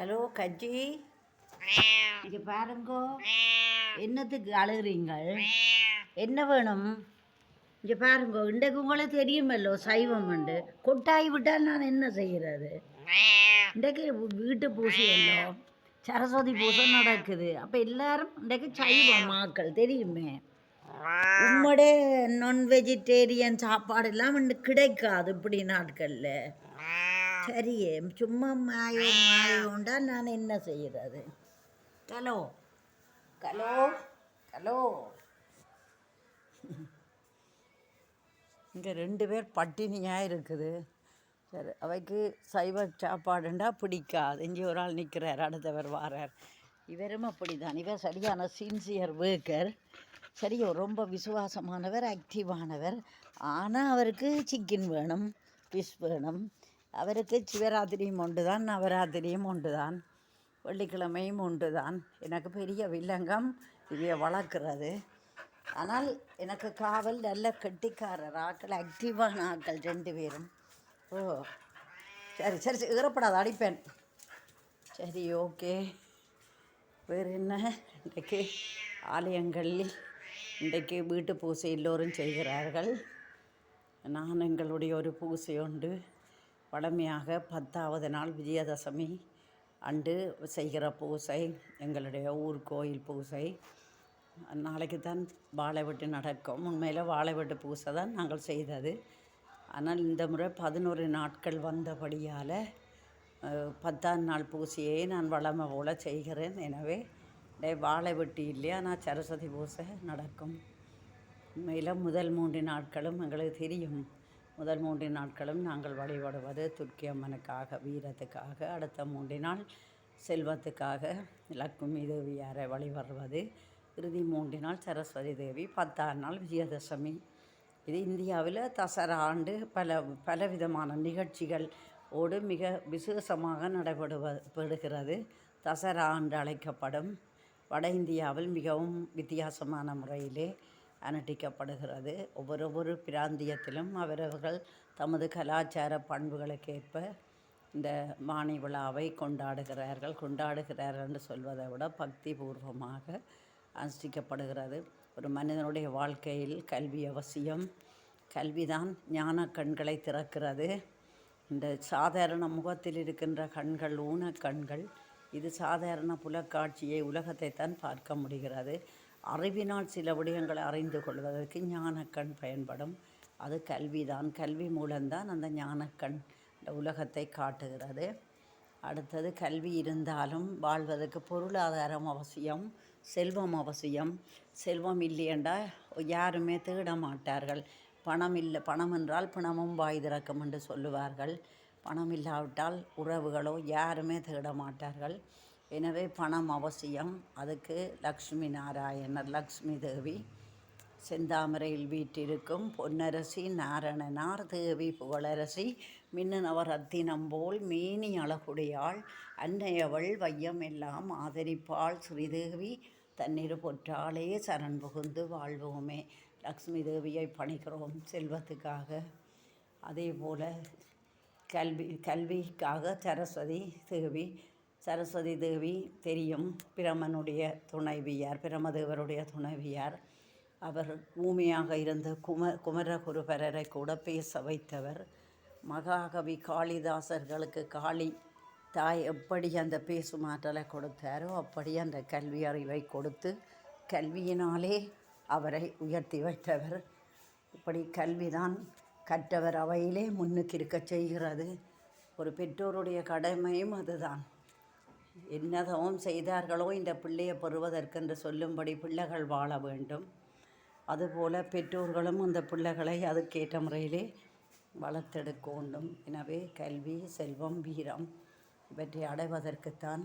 Hello கஜி இங்கே பாருங்கோ. என்னத்துக்கு அழுகிறீங்கள்? என்ன வேணும்? இங்க பாருங்கோ இன்றைக்கு உங்களுக்கு தெரியுமல்லோ சைவம் உண்டு. கொட்டாய் விட்டால் நான் என்ன செய்கிறது இன்றைக்கு வீட்டு பூசி இல்லை சரஸ்வதி பூசை நடக்குது. அப்போ எல்லாரும் இன்றைக்கு சைவம் ஆக்கள் தெரியுமே? உம்மோட நான் வெஜிடேரியன் சாப்பாடு எல்லாம் வந்து கிடைக்காது இப்படி நாட்களில். சரியே சும்மா மாயம் மாயோண்டா நான் என்ன செய்கிறது ஹலோ ஹலோ ஹலோ இங்கே ரெண்டு பேர் பட்டினியாக இருக்குது. சரி அவைக்கு சைவ சாப்பாடுண்டா பிடிக்காது. இங்கே ஒரு ஆள் நிற்கிறார் அடுத்தவர் வாரார். இவரும் அப்படிதான் இவர் சரியான சின்சியர் வேக்கர் சரியோ ரொம்ப விசுவாசமானவர் ஆக்டிவானவர் ஆனால் அவருக்கு சிக்கன் வேணும் ஃபிஷ் வேணும். அவருக்கு சிவராத்திரியும் உண்டு தான் நவராத்திரியும் உண்டு தான் வெள்ளிக்கிழமையும் உண்டு தான் எனக்கு பெரிய வில்லங்கம் இவைய வளர்க்குறது. ஆனால் எனக்கு காவல் நல்ல கெட்டிக்காரர் ஆக்கள் ஆக்டிவான ஆக்கள் ரெண்டு பேரும். ஓ சரி சரி சரி ஈரப்படாத அடிப்பேன். சரி ஓகே. வேறு என்ன? இன்றைக்கு ஆலயங்களில் இன்றைக்கு வீட்டு பூசை எல்லோரும் செய்கிறார்கள். நான் எங்களுடைய ஒரு பூசை உண்டு. வழமையாக பத்தாவது நாள் விஜயதசமி அன்று செய்கிற பூசை எங்களுடைய ஊர் கோயில் பூசை. நாளைக்கு தான் வாழை வெட்டு நடக்கும். உண்மையில் வாழை வெட்டு பூசை தான் நாங்கள் செய்தது. ஆனால் இந்த முறை பதினோரு நாட்கள் வந்தபடியால் பத்தாம் நாள் பூசையை நான் வளமை போல செய்கிறேன். எனவே டே வாழை வெட்டி இல்லையா? நான் சரஸ்வதி பூசை நடக்கும். உண்மையில் முதல் மூன்று நாட்களும் எங்களுக்கு தெரியும். முதல் மூன்று நாட்களும் நாங்கள் வழிபடுவது துர்க்கி அம்மனுக்காக வீரத்துக்காக. அடுத்த மூன்று நாள் செல்வத்துக்காக லக்ஷ்மி தேவியாரை வழிபடுவது. இறுதி மூன்று நாள் சரஸ்வதி தேவி பத்தாம் நாள் விஜயதசமி. இது இந்தியாவில் தசரா ஆண்டு பல பலவிதமான நிகழ்ச்சிகள் ஓடு மிக விசேஷமாக நடைபெறுவ தசரா ஆண்டு அழைக்கப்படும் வட இந்தியாவில் மிகவும் வித்தியாசமான முறையிலே அனுட்டிக்கப்படுகிறது ஒவ்வொரு ஒவ்வொரு பிராந்தியத்திலும் அவரவர்கள் தமது கலாச்சார பண்புகளுக்கேற்ப இந்த மாணி விழாவை கொண்டாடுகிறார்கள். கொண்டாடுகிறார்கள் என்று சொல்வதை விட பக்தி பூர்வமாக அனுஷ்டிக்கப்படுகிறது. ஒரு மனிதனுடைய வாழ்க்கையில் கல்வி அவசியம். கல்விதான் ஞான கண்களை திறக்கிறது. இந்த சாதாரண முகத்தில் இருக்கின்ற கண்கள் ஊனக் கண்கள் இது சாதாரண புலக்காட்சியை உலகத்தை தான் பார்க்க முடிகிறது. அறிவினால் சில விடயங்களை அறிந்து கொள்வதற்கு ஞானக்கண் பயன்படும். அது கல்விதான். கல்வி மூலம்தான் அந்த ஞானக்கண் இந்த உலகத்தை காட்டுகிறது. அடுத்தது கல்வி இருந்தாலும் வாழ்வதற்கு பொருளாதாரம் அவசியம் செல்வம் அவசியம். செல்வம் இல்லையெண்டா யாருமே தேட மாட்டார்கள். பணம் இல்லை பணம் என்றால் பிணமும் வாய் திறக்கும் என்று சொல்லுவார்கள். பணம் இல்லாவிட்டால் உறவுகளோ யாருமே தேட மாட்டார்கள். எனவே பணம் அவசியம். அதுக்கு லக்ஷ்மி நாராயணர் லக்ஷ்மி தேவி செந்தாமரையில் வீற்றிருக்கும் பொன்னரசி நாரணனார் தேவி புகழரசி மின்னனவர் ரத்தினம் போல் மேனி அழகுடையாள் அன்னையவள் வையம் எல்லாம் ஆதரிப்பாள். ஸ்ரீதேவி தன்னிரு பொற்றாளே சரண் புகுந்து வாழ்வோமே. லக்ஷ்மி தேவியை பணிக்கிறோம் செல்வத்துக்காக. அதே போல் கல்வி கல்விக்காக சரஸ்வதி தேவி சரஸ்வதி தேவி தெரியும். பிரமனுடைய துணைவியார் பிரமதேவருடைய துணைவியார். அவர் ஊமையாக இருந்த கும குமரகுருபரரை கூட பேச வைத்தவர். மகாகவி காளிதாசர்களுக்கு காளி தாய் எப்படி அந்த பேசும் ஆற்றலை கொடுத்தாரோ அப்படி அந்த கல்வி அறிவை கொடுத்து கல்வியினாலே அவரை உயர்த்தி வைத்தவர். இப்படி கல்விதான் கற்றவர் அவையிலே முன்னுக்கு இருக்க செய்கிறது. ஒரு பெற்றோருடைய கடமையும் அதுதான். என்னதவும் செய்தார்களோ இந்த பிள்ளையை பெறுவதற்கென்று சொல்லும்படி பிள்ளைகள் வாழ வேண்டும். அதுபோல பெற்றோர்களும் அந்த பிள்ளைகளை அதுக்கேற்ற முறையிலே வளர்த்தெடுக்க வேண்டும். எனவே கல்வி செல்வம் வீரம் இவற்றை அடைவதற்குத்தான்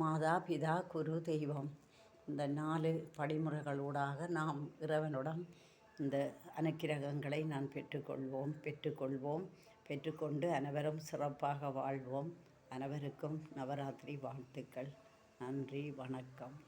மாதா பிதா குரு தெய்வம் இந்த நாலு படிமுறைகளூடாக நாம் இறைவனுடன் இந்த அனுக்கிரகங்களை நான் பெற்றுக்கொள்வோம் பெற்றுக்கொள்வோம் பெற்றுக்கொண்டு அனைவரும் சிறப்பாக வாழ்வோம். அனைவருக்கும் நவராத்திரி வாழ்த்துக்கள். நன்றி வணக்கம்.